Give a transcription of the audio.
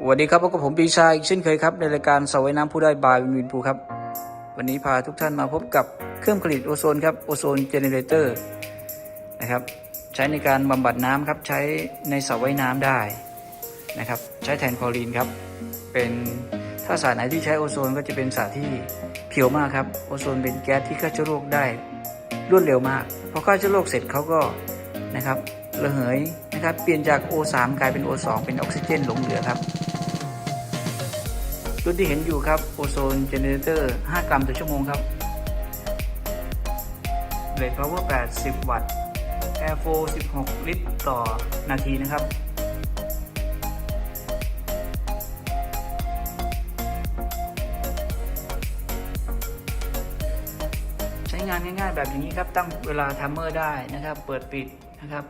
สวัสดีครับพบกับผมปีชาอีกเช่นเคยครับ ในรายการสวยน้ำผู้ได้บายวินวินภูครับ วันนี้พาทุกท่านมาพบกับเครื่องผลิตโอโซนครับโอโซนเจเนเรเตอร์นะครับใช้ในการบำบัดน้ำครับใช้ในสระว่ายน้ำได้นะครับใช้แทนคลอรีนครับเป็นถ้าสารไหนที่ใช้โอโซนก็จะเป็นสารที่เพียวมากครับโอโซนเป็นแก๊สที่ฆ่าเชื้อโรคได้รวดเร็วมากพอฆ่าเชื้อโรคเสร็จเขาก็นะครับระเหยนะครับเปลี่ยนจาก O3 กลายเป็น O2 เป็นออกซิเจนหลงเหลือครับ รุ่นที่เห็นอยู่ครับโอโซนเจเนเรเตอร์ 5 กรัมต่อชั่วโมงครับเรทพาวเวอร์80 วัตต์ Air Flow 16 ลิตรต่อนาทีนะครับใช้งานง่ายๆแบบอย่างนี้ครับ ตั้งเวลาทัมเมอร์ได้นะครับ เปิดปิดนะครับ